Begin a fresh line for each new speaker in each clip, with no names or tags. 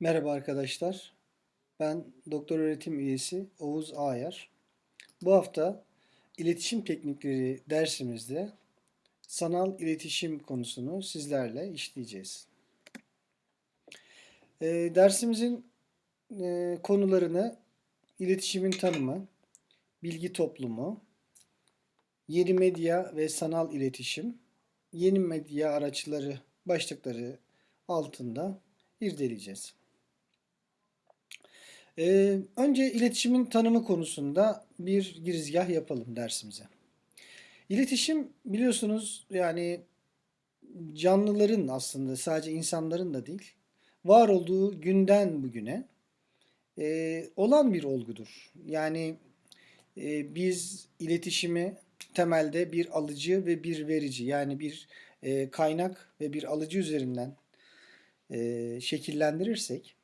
Merhaba arkadaşlar. Ben doktor öğretim üyesi Oğuz Ağyer. Bu hafta iletişim teknikleri dersimizde sanal iletişim konusunu sizlerle işleyeceğiz. Ee, dersimizin e, konularını iletişimin tanımı, bilgi toplumu, yeni medya ve sanal iletişim, yeni medya araçları başlıkları altında irdeleyeceğiz. Ee, önce iletişimin tanımı konusunda bir girizgah yapalım dersimize. İletişim biliyorsunuz yani canlıların aslında sadece insanların da değil var olduğu günden bugüne e, olan bir olgudur. Yani e, biz iletişimi temelde bir alıcı ve bir verici yani bir e, kaynak ve bir alıcı üzerinden e, şekillendirirsek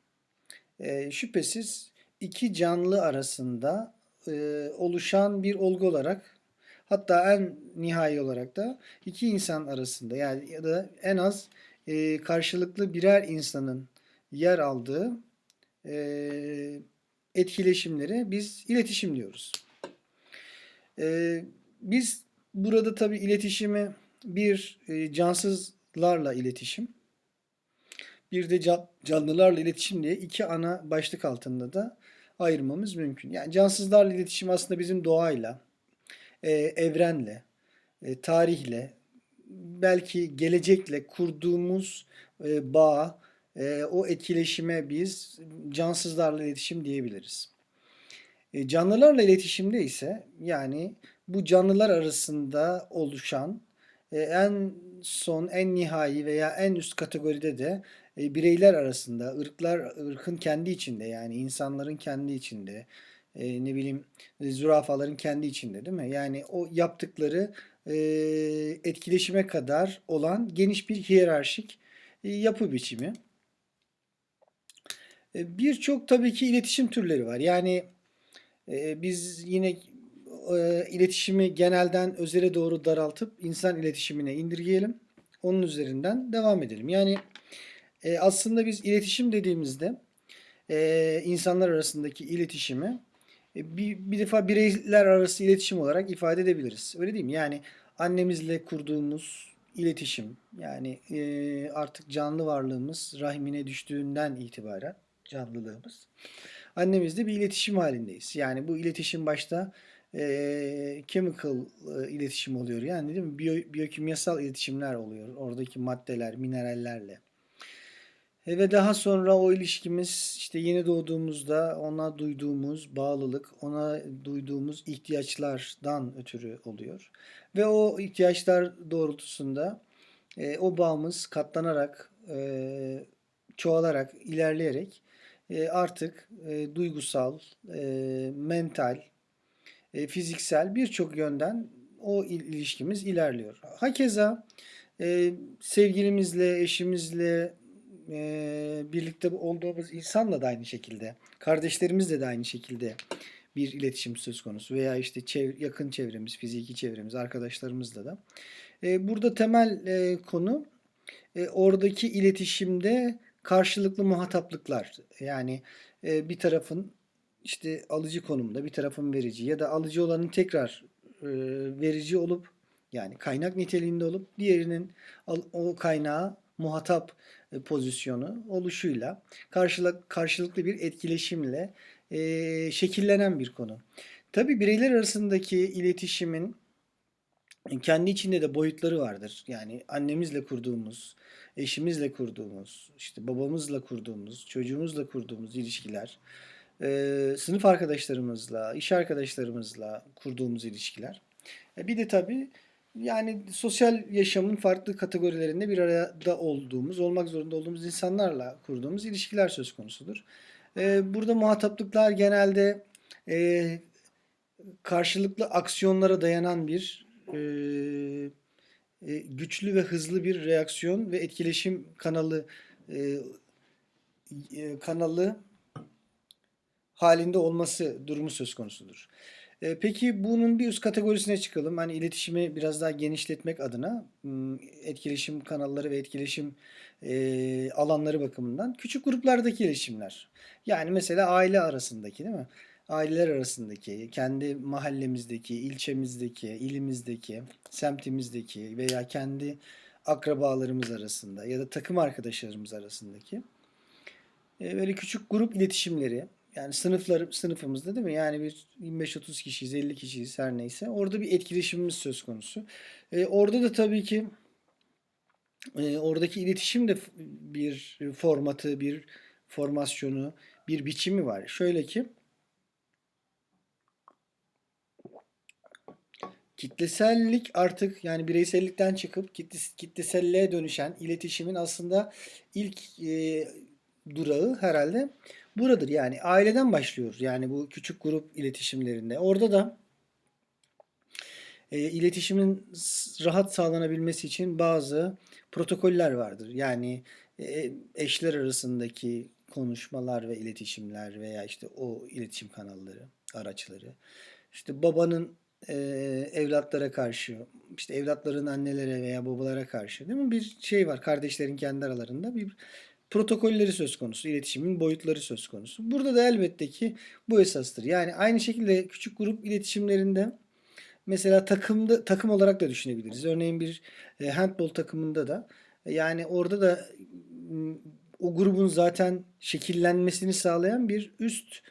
e, şüphesiz iki canlı arasında e, oluşan bir olgu olarak hatta en nihai olarak da iki insan arasında yani ya da en az e, karşılıklı birer insanın yer aldığı e, etkileşimlere biz iletişim diyoruz. E, biz burada tabii iletişimi bir cansızlarla iletişim, bir de can- canlılarla iletişim diye iki ana başlık altında da ayırmamız mümkün. Yani cansızlarla iletişim aslında bizim doğayla, e, evrenle, e, tarihle, belki gelecekle kurduğumuz e, bağ, o etkileşime biz cansızlarla iletişim diyebiliriz. Canlılarla iletişimde ise yani bu canlılar arasında oluşan en son, en nihai veya en üst kategoride de e, bireyler arasında, ırklar, ırkın kendi içinde yani insanların kendi içinde, e, ne bileyim zürafaların kendi içinde değil mi? Yani o yaptıkları e, etkileşime kadar olan geniş bir hiyerarşik e, yapı biçimi. E, Birçok tabii ki iletişim türleri var. Yani e, biz yine e, iletişimi genelden özele doğru daraltıp insan iletişimine indirgeyelim. Onun üzerinden devam edelim. Yani e, aslında biz iletişim dediğimizde e, insanlar arasındaki iletişimi e, bir, bir defa bireyler arası iletişim olarak ifade edebiliriz. Öyle değil mi? Yani annemizle kurduğumuz iletişim yani e, artık canlı varlığımız rahmine düştüğünden itibaren canlılığımız annemizle bir iletişim halindeyiz. Yani bu iletişim başta e, chemical e, iletişim oluyor. Yani değil mi? Biyo, biyokimyasal iletişimler oluyor. Oradaki maddeler, minerallerle. Ve daha sonra o ilişkimiz işte yeni doğduğumuzda ona duyduğumuz bağlılık, ona duyduğumuz ihtiyaçlardan ötürü oluyor. Ve o ihtiyaçlar doğrultusunda e, o bağımız katlanarak, e, çoğalarak, ilerleyerek e, artık e, duygusal, e, mental, e, fiziksel birçok yönden o il- ilişkimiz ilerliyor. Hakeza e, sevgilimizle, eşimizle, e, birlikte olduğumuz insanla da aynı şekilde, kardeşlerimizle de aynı şekilde bir iletişim söz konusu veya işte çev- yakın çevremiz, fiziki çevremiz, arkadaşlarımızla da. E, burada temel e, konu e, oradaki iletişimde karşılıklı muhataplıklar. Yani e, bir tarafın işte alıcı konumda, bir tarafın verici ya da alıcı olanın tekrar e, verici olup yani kaynak niteliğinde olup diğerinin o kaynağı muhatap pozisyonu oluşuyla karşılık, karşılıklı bir etkileşimle e, şekillenen bir konu. Tabii bireyler arasındaki iletişimin kendi içinde de boyutları vardır. Yani annemizle kurduğumuz, eşimizle kurduğumuz, işte babamızla kurduğumuz, çocuğumuzla kurduğumuz ilişkiler, e, sınıf arkadaşlarımızla, iş arkadaşlarımızla kurduğumuz ilişkiler. E, bir de tabii yani sosyal yaşamın farklı kategorilerinde bir arada olduğumuz, olmak zorunda olduğumuz insanlarla kurduğumuz ilişkiler söz konusudur. E, burada muhataplıklar genelde e, karşılıklı aksiyonlara dayanan bir e, e, güçlü ve hızlı bir reaksiyon ve etkileşim kanalı e, e, kanalı halinde olması durumu söz konusudur. E, peki bunun bir üst kategorisine çıkalım. Hani iletişimi biraz daha genişletmek adına m, etkileşim kanalları ve etkileşim e, alanları bakımından küçük gruplardaki iletişimler. Yani mesela aile arasındaki değil mi? Aileler arasındaki, kendi mahallemizdeki, ilçemizdeki, ilimizdeki, semtimizdeki veya kendi akrabalarımız arasında ya da takım arkadaşlarımız arasındaki e, böyle küçük grup iletişimleri yani sınıflar sınıfımızda değil mi? Yani bir 25-30 kişiyiz, 50 kişiyiz her neyse. Orada bir etkileşimimiz söz konusu. E, orada da tabii ki e, oradaki iletişim de bir formatı, bir formasyonu, bir biçimi var. Şöyle ki kitlesellik artık yani bireysellikten çıkıp kitle- kitleselliğe dönüşen iletişimin aslında ilk e, durağı herhalde buradır. Yani aileden başlıyor. Yani bu küçük grup iletişimlerinde. Orada da e, iletişimin rahat sağlanabilmesi için bazı protokoller vardır. Yani e, eşler arasındaki konuşmalar ve iletişimler veya işte o iletişim kanalları, araçları. İşte babanın e, evlatlara karşı, işte evlatların annelere veya babalara karşı değil mi? Bir şey var. Kardeşlerin kendi aralarında bir protokolleri söz konusu, iletişimin boyutları söz konusu. Burada da elbette ki bu esastır. Yani aynı şekilde küçük grup iletişimlerinde Mesela takımda takım olarak da düşünebiliriz. Örneğin bir e, handbol takımında da e, yani orada da m, o grubun zaten şekillenmesini sağlayan bir üst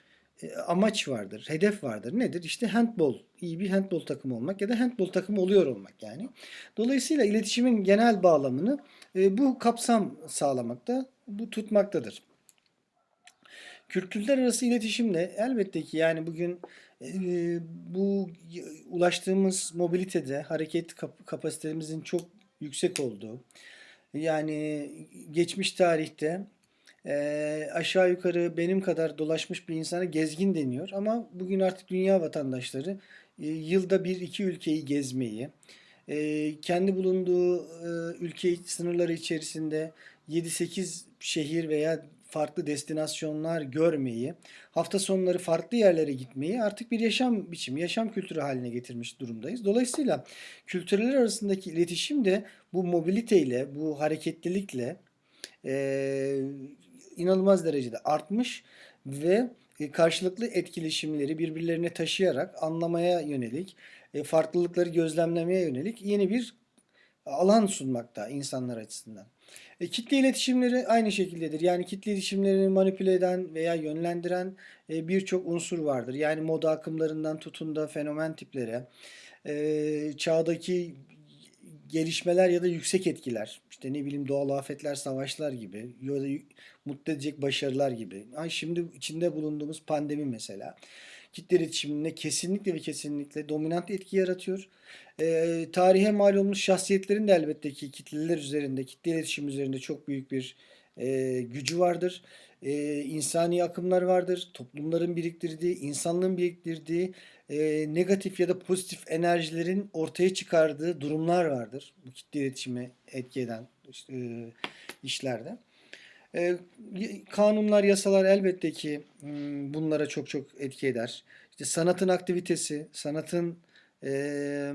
e, amaç vardır, hedef vardır. Nedir? İşte handbol, iyi bir handbol takımı olmak ya da handbol takımı oluyor olmak yani. Dolayısıyla iletişimin genel bağlamını bu kapsam sağlamakta, bu tutmaktadır. Kültürler arası iletişimle elbette ki yani bugün e, bu ulaştığımız mobilitede hareket kap- kapasitemizin çok yüksek olduğu yani geçmiş tarihte e, aşağı yukarı benim kadar dolaşmış bir insana gezgin deniyor ama bugün artık dünya vatandaşları e, yılda bir iki ülkeyi gezmeyi e, kendi bulunduğu e, ülke sınırları içerisinde 7-8 şehir veya farklı destinasyonlar görmeyi, hafta sonları farklı yerlere gitmeyi artık bir yaşam biçimi, yaşam kültürü haline getirmiş durumdayız. Dolayısıyla kültürler arasındaki iletişim de bu mobiliteyle, bu hareketlilikle e, inanılmaz derecede artmış ve e, karşılıklı etkileşimleri birbirlerine taşıyarak anlamaya yönelik, e, farklılıkları gözlemlemeye yönelik yeni bir alan sunmakta insanlar açısından. E, kitle iletişimleri aynı şekildedir. Yani kitle iletişimlerini manipüle eden veya yönlendiren e, birçok unsur vardır. Yani moda akımlarından tutun da fenomen tiplere, e, çağdaki gelişmeler ya da yüksek etkiler, işte ne bileyim doğal afetler, savaşlar gibi ya da mutlu edecek başarılar gibi. Ay şimdi içinde bulunduğumuz pandemi mesela kitle iletişimine kesinlikle ve kesinlikle dominant etki yaratıyor. Ee, tarihe mal olmuş şahsiyetlerin de elbette ki kitleler üzerinde, kitle iletişim üzerinde çok büyük bir e, gücü vardır. E, insani akımlar vardır. Toplumların biriktirdiği, insanlığın biriktirdiği e, negatif ya da pozitif enerjilerin ortaya çıkardığı durumlar vardır. Bu kitle iletişime etki eden e, işlerde. E, kanunlar, yasalar elbette ki mm, bunlara çok çok etki eder. İşte sanatın aktivitesi, sanatın e,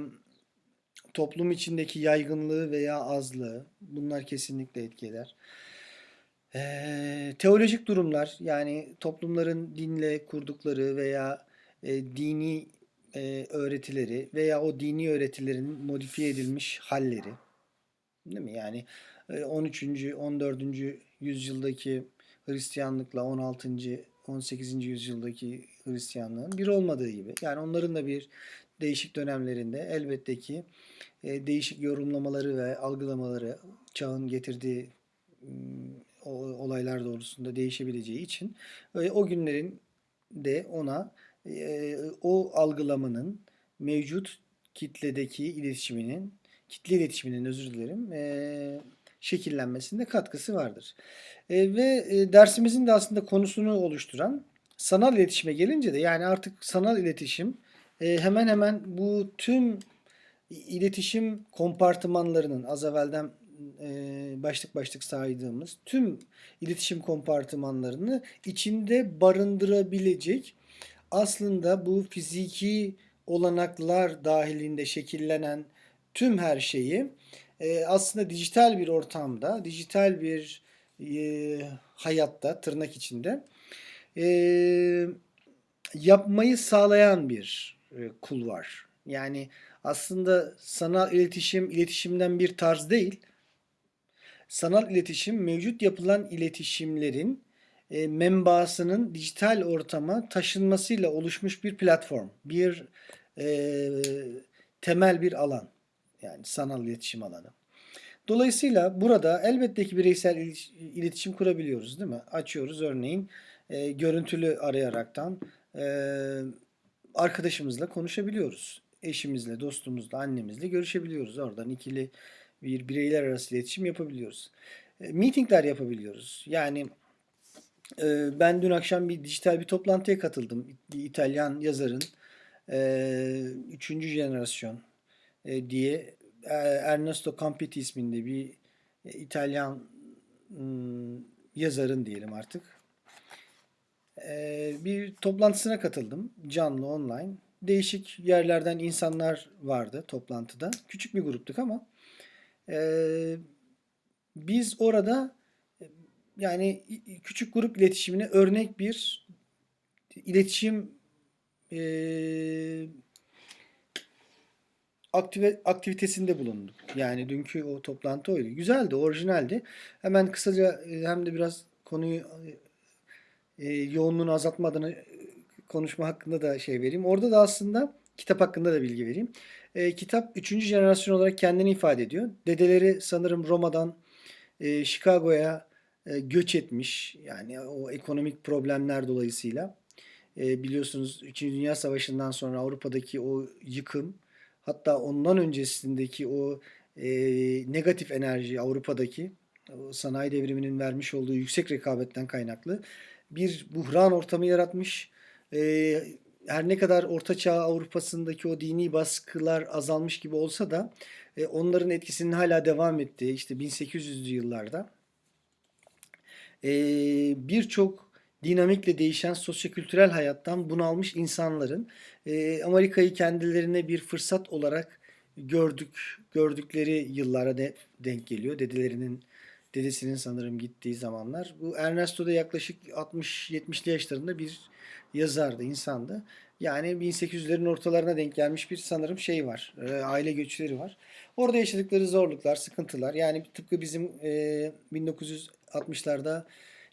toplum içindeki yaygınlığı veya azlığı bunlar kesinlikle etki eder. E, teolojik durumlar yani toplumların dinle kurdukları veya e, dini e, öğretileri veya o dini öğretilerin modifiye edilmiş halleri. Değil mi? Yani e, 13. 14. yüzyıldaki Hristiyanlıkla 16. 18. yüzyıldaki Hristiyanlığın bir olmadığı gibi. Yani onların da bir değişik dönemlerinde elbette ki e, değişik yorumlamaları ve algılamaları çağın getirdiği olaylar doğrultusunda değişebileceği için e, o günlerin de ona e, o algılamanın mevcut kitledeki iletişiminin kitle iletişiminin özür dilerim e, şekillenmesinde katkısı vardır. Ve dersimizin de aslında konusunu oluşturan sanal iletişime gelince de yani artık sanal iletişim hemen hemen bu tüm iletişim kompartımanlarının az evvelden e, başlık başlık saydığımız tüm iletişim kompartımanlarını içinde barındırabilecek aslında bu fiziki olanaklar dahilinde şekillenen tüm her şeyi e, aslında dijital bir ortamda, dijital bir e, hayatta tırnak içinde e, yapmayı sağlayan bir e, kul var. Yani aslında sanal iletişim iletişimden bir tarz değil. Sanal iletişim mevcut yapılan iletişimlerin e, menbaasının dijital ortama taşınmasıyla oluşmuş bir platform, bir e, temel bir alan. Yani sanal iletişim alanı. Dolayısıyla burada elbette ki bireysel il- iletişim kurabiliyoruz değil mi? Açıyoruz örneğin e, görüntülü arayaraktan e, arkadaşımızla konuşabiliyoruz. Eşimizle, dostumuzla, annemizle görüşebiliyoruz. Oradan ikili bir bireyler arası iletişim yapabiliyoruz. E, meetingler yapabiliyoruz. Yani e, ben dün akşam bir dijital bir toplantıya katıldım. Bir İtalyan yazarın e, üçüncü jenerasyon e, diye Ernesto Campiti isminde bir İtalyan yazarın diyelim artık. Bir toplantısına katıldım. Canlı online. Değişik yerlerden insanlar vardı toplantıda. Küçük bir gruptuk ama e, biz orada yani küçük grup iletişimine örnek bir iletişim e, aktivitesinde bulunduk. Yani dünkü o toplantı oydu. Güzeldi, orijinaldi. Hemen kısaca e, hem de biraz konuyu e, yoğunluğunu azaltmadan e, konuşma hakkında da şey vereyim. Orada da aslında kitap hakkında da bilgi vereyim. E, kitap 3. jenerasyon olarak kendini ifade ediyor. Dedeleri sanırım Roma'dan e, Chicago'ya e, göç etmiş. Yani o ekonomik problemler dolayısıyla. E, biliyorsunuz 2. Dünya Savaşı'ndan sonra Avrupa'daki o yıkım hatta ondan öncesindeki o e, negatif enerji Avrupa'daki sanayi devriminin vermiş olduğu yüksek rekabetten kaynaklı bir buhran ortamı yaratmış. E, her ne kadar Orta Çağ Avrupa'sındaki o dini baskılar azalmış gibi olsa da e, onların etkisinin hala devam ettiği işte 1800'lü yıllarda e, birçok dinamikle değişen sosyokültürel hayattan bunalmış insanların e, Amerika'yı kendilerine bir fırsat olarak gördük gördükleri yıllara de, denk geliyor. Dedelerinin dedesinin sanırım gittiği zamanlar. Bu Ernesto da yaklaşık 60-70'li yaşlarında bir yazardı, insandı. Yani 1800'lerin ortalarına denk gelmiş bir sanırım şey var. e, aile göçleri var. Orada yaşadıkları zorluklar, sıkıntılar. Yani tıpkı bizim e, 1960'larda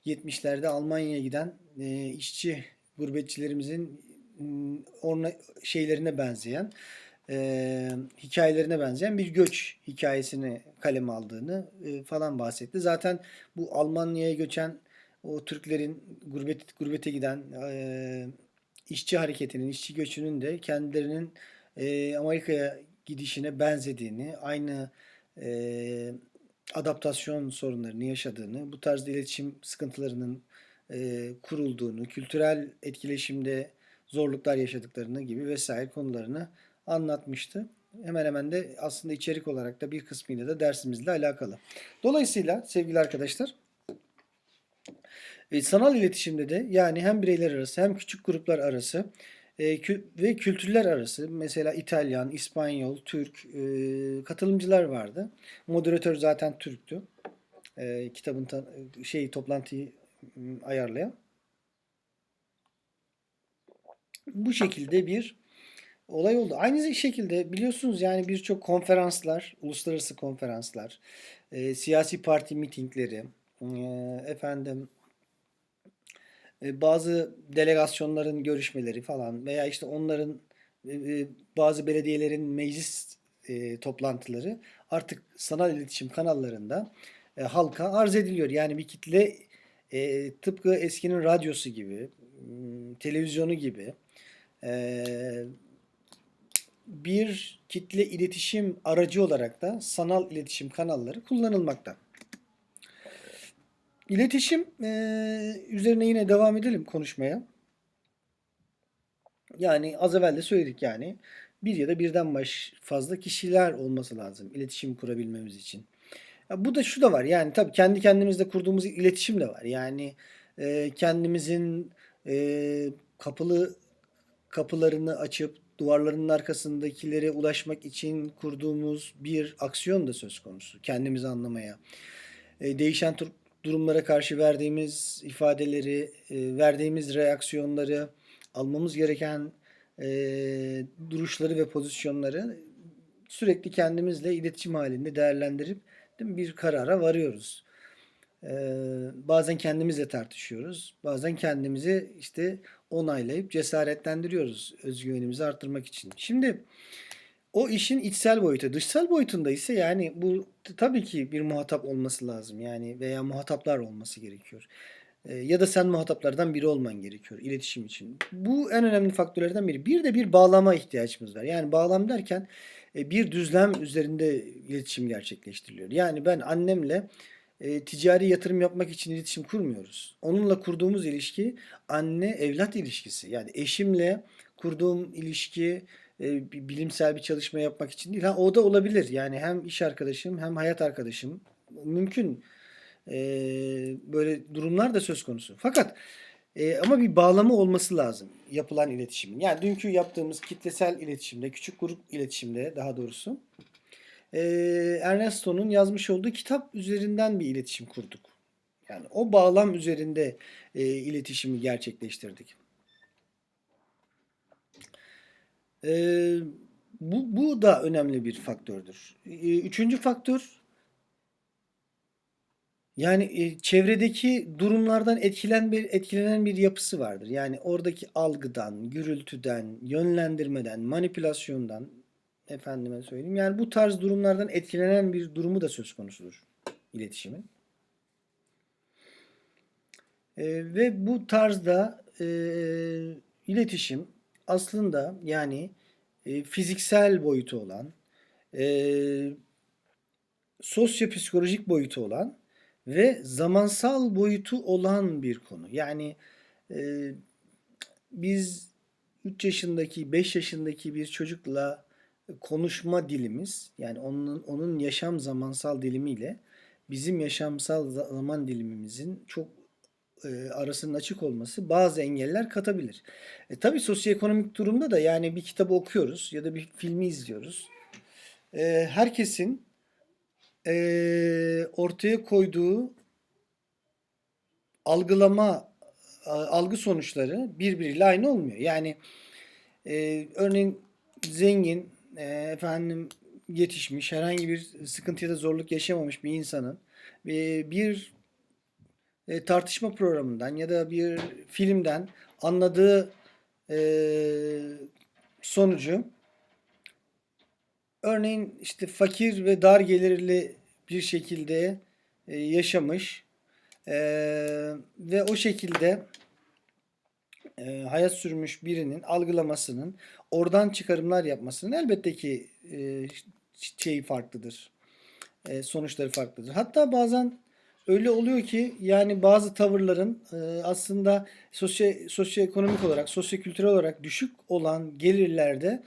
70'lerde Almanya'ya giden e, işçi gurbetçilerimizin m, orna şeylerine benzeyen e, hikayelerine benzeyen bir göç hikayesini kaleme aldığını e, falan bahsetti. Zaten bu Almanya'ya göçen o Türklerin gurbet gurbete giden e, işçi hareketinin, işçi göçünün de kendilerinin e, Amerika'ya gidişine benzediğini, aynı e, adaptasyon sorunlarını yaşadığını, bu tarzda iletişim sıkıntılarının e, kurulduğunu, kültürel etkileşimde zorluklar yaşadıklarını gibi vesaire konularını anlatmıştı. Hemen hemen de aslında içerik olarak da bir kısmıyla da dersimizle alakalı. Dolayısıyla sevgili arkadaşlar e, sanal iletişimde de yani hem bireyler arası hem küçük gruplar arası e, kü- ve kültürler arası mesela İtalyan, İspanyol, Türk e, katılımcılar vardı. Moderatör zaten Türktü. E, kitabın ta- şey toplantıyı ayarlayan. Bu şekilde bir olay oldu. Aynı şekilde biliyorsunuz yani birçok konferanslar, uluslararası konferanslar, e, siyasi parti mitingleri, e, efendim bazı delegasyonların görüşmeleri falan veya işte onların e, e, bazı belediyelerin meclis e, toplantıları artık sanal iletişim kanallarında e, halka arz ediliyor. Yani bir kitle e, tıpkı eskinin radyosu gibi, m, televizyonu gibi e, bir kitle iletişim aracı olarak da sanal iletişim kanalları kullanılmakta. İletişim eee, üzerine yine devam edelim konuşmaya. Yani az evvel de söyledik yani bir ya da birden baş fazla kişiler olması lazım iletişim kurabilmemiz için. Ya bu da şu da var yani tabii kendi kendimizle kurduğumuz iletişim de var. Yani eee, kendimizin eee, kapılı kapılarını açıp duvarlarının arkasındakilere ulaşmak için kurduğumuz bir aksiyon da söz konusu. Kendimizi anlamaya. E, değişen durumlara karşı verdiğimiz ifadeleri, e, verdiğimiz reaksiyonları, almamız gereken e, duruşları ve pozisyonları sürekli kendimizle iletişim halinde değerlendirip bir karara varıyoruz. Ee, bazen kendimizle tartışıyoruz. Bazen kendimizi işte onaylayıp cesaretlendiriyoruz özgüvenimizi arttırmak için. Şimdi o işin içsel boyutu. Dışsal boyutunda ise yani bu tabii ki bir muhatap olması lazım. Yani veya muhataplar olması gerekiyor. Ee, ya da sen muhataplardan biri olman gerekiyor iletişim için. Bu en önemli faktörlerden biri. Bir de bir bağlama ihtiyacımız var. Yani bağlam derken e, bir düzlem üzerinde iletişim gerçekleştiriliyor. Yani ben annemle e, ticari yatırım yapmak için iletişim kurmuyoruz. Onunla kurduğumuz ilişki anne evlat ilişkisi. Yani eşimle kurduğum ilişki e, bilimsel bir çalışma yapmak için değil. Ha o da olabilir. Yani hem iş arkadaşım hem hayat arkadaşım mümkün. E, böyle durumlar da söz konusu. Fakat e, ama bir bağlamı olması lazım yapılan iletişimin. Yani dünkü yaptığımız kitlesel iletişimde, küçük grup iletişimde daha doğrusu e, Ernesto'nun yazmış olduğu kitap üzerinden bir iletişim kurduk. Yani o bağlam üzerinde e, iletişimi gerçekleştirdik. E, bu, bu da önemli bir faktördür. E, üçüncü faktör yani e, çevredeki durumlardan etkilen bir, etkilenen bir yapısı vardır. Yani oradaki algıdan, gürültüden, yönlendirmeden, manipülasyondan efendime söyleyeyim. Yani bu tarz durumlardan etkilenen bir durumu da söz konusudur iletişimin. E, ve bu tarzda e, iletişim aslında yani e, fiziksel boyutu olan, e, sosyopsikolojik boyutu olan ve zamansal boyutu olan bir konu. Yani e, biz 3 yaşındaki, 5 yaşındaki bir çocukla konuşma dilimiz yani onun onun yaşam zamansal dilimiyle bizim yaşamsal zaman dilimimizin çok e, arasının açık olması bazı engeller katabilir. E, tabii sosyoekonomik durumda da yani bir kitabı okuyoruz ya da bir filmi izliyoruz. E, herkesin e, ortaya koyduğu algılama algı sonuçları birbiriyle aynı olmuyor. Yani e, örneğin zengin e, efendim yetişmiş herhangi bir sıkıntı ya da zorluk yaşamamış bir insanın e, bir e, tartışma programından ya da bir filmden anladığı e, sonucu örneğin işte fakir ve dar gelirli bir şekilde e, yaşamış e, ve o şekilde e, hayat sürmüş birinin algılamasının oradan çıkarımlar yapmasının elbette ki e, şeyi farklıdır. E, sonuçları farklıdır. Hatta bazen öyle oluyor ki yani bazı tavırların e, aslında sosyo sosyoekonomik olarak, sosyokültürel olarak düşük olan gelirlerde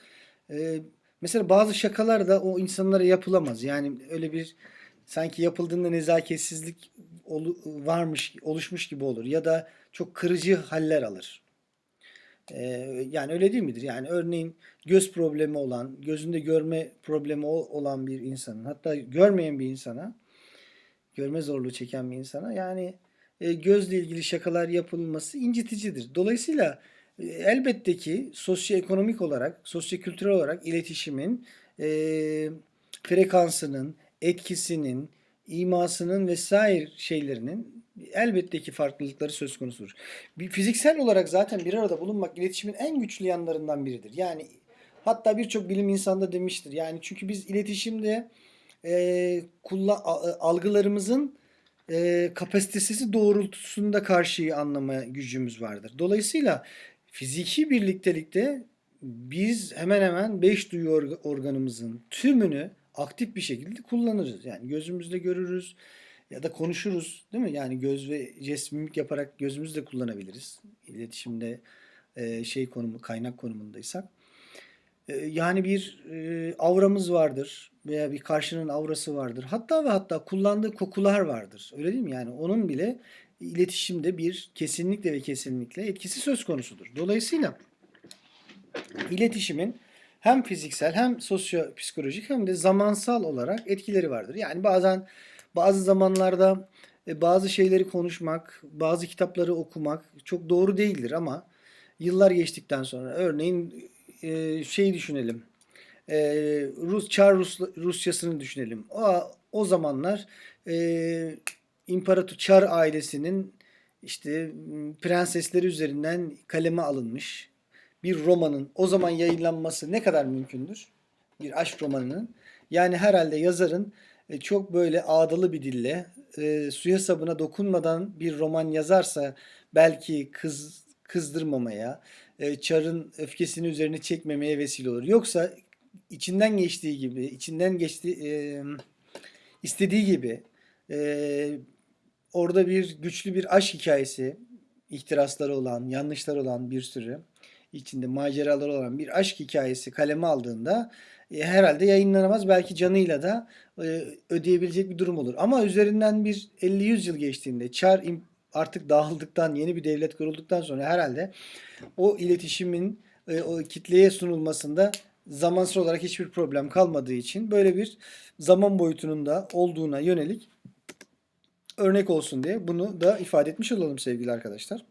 e, mesela bazı şakalar da o insanlara yapılamaz. Yani öyle bir sanki yapıldığında nezaketsizlik varmış, oluşmuş gibi olur ya da çok kırıcı haller alır. Ee, yani öyle değil midir? Yani örneğin göz problemi olan, gözünde görme problemi olan bir insanın, hatta görmeyen bir insana, görme zorluğu çeken bir insana yani e, gözle ilgili şakalar yapılması inciticidir. Dolayısıyla e, elbette ki sosyoekonomik olarak, sosyokültürel olarak iletişimin e, frekansının, etkisinin, imasının vesaire şeylerinin elbette ki farklılıkları söz konusudur. Bir fiziksel olarak zaten bir arada bulunmak iletişimin en güçlü yanlarından biridir. Yani hatta birçok bilim insanı da demiştir. Yani çünkü biz iletişimde e, kullan, a- algılarımızın e, kapasitesi doğrultusunda karşıyı anlama gücümüz vardır. Dolayısıyla fiziki birliktelikte biz hemen hemen 5 duyu orga- organımızın tümünü aktif bir şekilde kullanırız. Yani gözümüzle görürüz ya da konuşuruz değil mi? Yani göz ve jest mimik yaparak gözümüzü de kullanabiliriz. İletişimde e, şey konumu kaynak konumundaysak. E, Yani bir e, avramız vardır veya bir karşının aurası vardır. Hatta ve hatta kullandığı kokular vardır. Öyle değil mi? Yani onun bile iletişimde bir kesinlikle ve kesinlikle etkisi söz konusudur. Dolayısıyla iletişimin hem fiziksel hem sosyopsikolojik hem de zamansal olarak etkileri vardır. Yani bazen bazı zamanlarda e, bazı şeyleri konuşmak, bazı kitapları okumak çok doğru değildir ama yıllar geçtikten sonra örneğin e, şey düşünelim. E, Rus Çar Rus, Rusyasını düşünelim. O o zamanlar e, İmparator Çar ailesinin işte prensesleri üzerinden kaleme alınmış bir romanın o zaman yayınlanması ne kadar mümkündür? Bir aşk romanının. Yani herhalde yazarın e, çok böyle ağdalı bir dille e, suya sabuna dokunmadan bir roman yazarsa belki kız kızdırmamaya, Çar'ın öfkesini üzerine çekmemeye vesile olur. Yoksa içinden geçtiği gibi, içinden geçti e, istediği gibi e, orada bir güçlü bir aşk hikayesi, ihtirasları olan, yanlışları olan bir sürü içinde maceraları olan bir aşk hikayesi kaleme aldığında e, herhalde yayınlanamaz. Belki canıyla da e, ödeyebilecek bir durum olur. Ama üzerinden bir 50-100 yıl geçtiğinde Çar artık dağıldıktan, yeni bir devlet kurulduktan sonra herhalde o iletişimin e, o kitleye sunulmasında zamansal olarak hiçbir problem kalmadığı için böyle bir zaman boyutunun da olduğuna yönelik örnek olsun diye bunu da ifade etmiş olalım sevgili arkadaşlar.